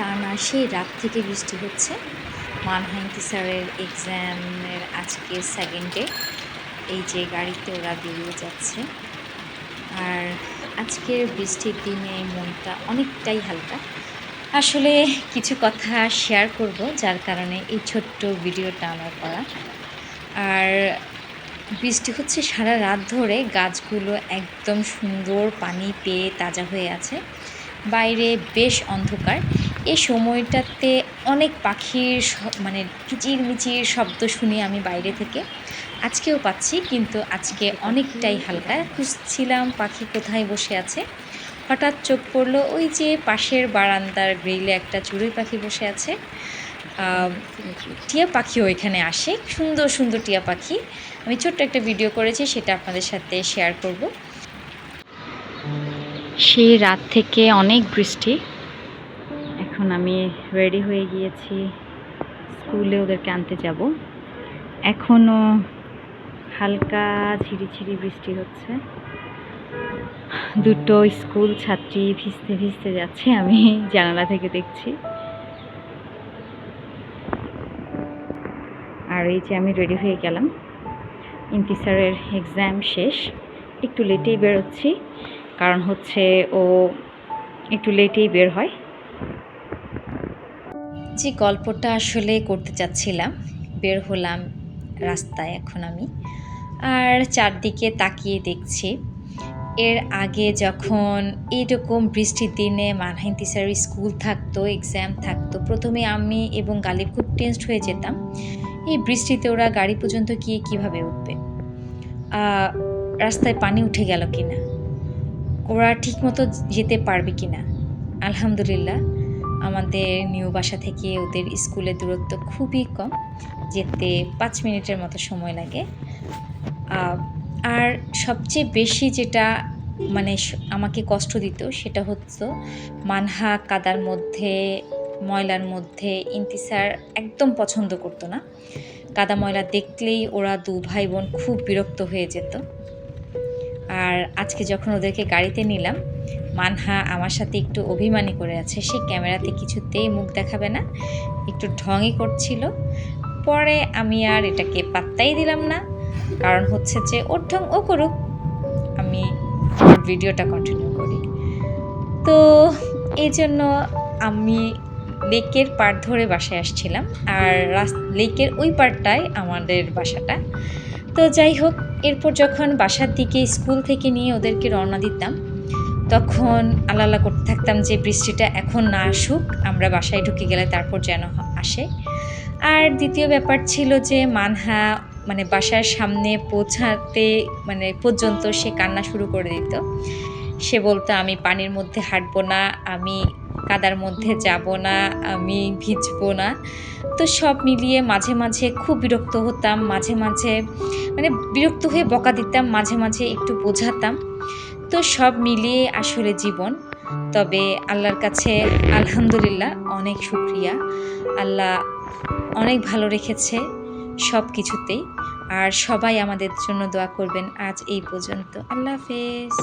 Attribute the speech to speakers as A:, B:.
A: টানা সেই রাত থেকে বৃষ্টি হচ্ছে। মানহাইন্তি স্যারের এক্সামের আজকে সেকেন্ড ডে এই যে গাড়িতে ওরা বেরিয়ে যাচ্ছে। আর আজকের বৃষ্টির দিনে মনটা অনেকটাই হালকা। আসলে কিছু কথা শেয়ার করব, যার কারণে এই ছোট্ট ভিডিওটা আমার করা। আর বৃষ্টি হচ্ছে সারা রাত ধরে, গাছগুলো একদম সুন্দর পানি পেয়ে তাজা হয়ে আছে। বাইরে বেশ অন্ধকার। এই সময়টাতে অনেক পাখির মানে কিচির মিচির শব্দ শুনি আমি বাইরে থেকে। আজকেও পাচ্ছি, কিন্তু আজকে অনেকটাই হালকা। খুঁজছিলাম পাখি কোথায় বসে আছে। হঠাৎ চোখ পড়ল ওই যে পাশের বারান্দার গ্রিলে একটা চড়ুই পাখি বসে আছে। টিয়া পাখিও এখানে আসে। সুন্দর সুন্দর টিয়া পাখি। আমি ছোট্ট একটা ভিডিও করেছি, সেটা আপনাদের সাথে শেয়ার করব। সেই রাত থেকে অনেক বৃষ্টি। এখন আমি রেডি হয়ে গিয়েছি। স্কুলে ওদেরকে আনতে যাব। এখনও হালকা ঝিরিঝিরি বৃষ্টি হচ্ছে। দুটো স্কুল ছাত্রী ভিজতে ভিজতে যাচ্ছে, আমি জানালা থেকে দেখছি। আর এই যে আমি রেডি হয়ে গেলাম। ইন্তিসারের এক্সাম শেষ। একটু লেটেই বেরোচ্ছি, কারণ হচ্ছে ও একটু লেটেই বের হয়। যে গল্পটা আসলে করতে চাচ্ছিলাম, বের হলাম রাস্তায় এখন আমি। আর চারদিকে তাকিয়ে দেখছি, এর আগে যখন এরকম বৃষ্টির দিনে মানহাইন তিসারের স্কুল থাকতো এক্সাম থাকতো, প্রথমে আমি এবং গালিব খুব টেনসড হয়ে যেতাম, এই বৃষ্টিতে ওরা গাড়ি পর্যন্ত গিয়ে কীভাবে উঠবে? রাস্তায় পানি উঠে গেল কিনা? ওরা ঠিকমতো যেতে পারবে কিনা? আলহামদুলিল্লাহ। আমাদের নিউ বাসা থেকে ওদের স্কুলের দূরত্ব খুবই কম, যেতে পাঁচ মিনিটের মতো সময় লাগে। আর সবচেয়ে বেশি যেটা মানে আমাকে কষ্ট দিত সেটা হচ্ছে মানহা কাদার মধ্যে, ময়লার মধ্যে ইন্তিসার একদম পছন্দ করতো না। কাদা ময়লা দেখলেই ওরা দু ভাই বোন খুব বিরক্ত হয়ে যেত। আর আজকে যখন ওদেরকে গাড়িতে নিলাম, মানহা আমার সাথে একটু অভিমানী করে আছে। সে ক্যামেরাতে কিছুতেই মুখ দেখাবে না, একটু ঢঙই করছিল। পরে আমি আর এটাকে পাত্তাই দিলাম না, কারণ হচ্ছে যে ওর ঢং ও করুক, আমি ভিডিওটা কন্টিনিউ করি। তো এই জন্য আমি লেকের পাড় ধরে বাসায় আসছিলাম, আর লেকের ওই পাড়টাই আমাদের বাসাটা। তো যাই হোক এরপর যখন বাসার দিকে স্কুল থেকে নিয়ে ওদেরকে রওনা দিতাম, তখন আল্লাহ করতে থাকতাম যে, বৃষ্টিটা এখন না আসুক, আমরা বাসায় ঢুকে গেলে তারপর যেন আসে। আর দ্বিতীয় ব্যাপার ছিল যে, মানহা মানে বাসার সামনে পৌঁছাতে মানে পর্যন্ত সে কান্না শুরু করে দিত। সে বলতো, আমি পানির মধ্যে হাঁটবো না, আমি কাদার মধ্যে যাব না, আমি ভিজবো না। তো সব মিলিয়ে মাঝে মাঝে খুব বিরক্ত হতাম, মাঝে মাঝে মানে বিরক্ত হয়ে বকা দিতাম, মাঝে মাঝে একটু বোঝাতাম। তো সব মিলিয়ে আসলে জীবন। তবে আল্লাহর কাছে আলহামদুলিল্লাহ অনেক শুক্রিয়া। আল্লাহ অনেক ভালো রেখেছে সব কিছুতেই। আর সবাই আমাদের জন্য দোয়া করবেন আজ এই পর্যন্ত। আল্লাহ হাফেজ।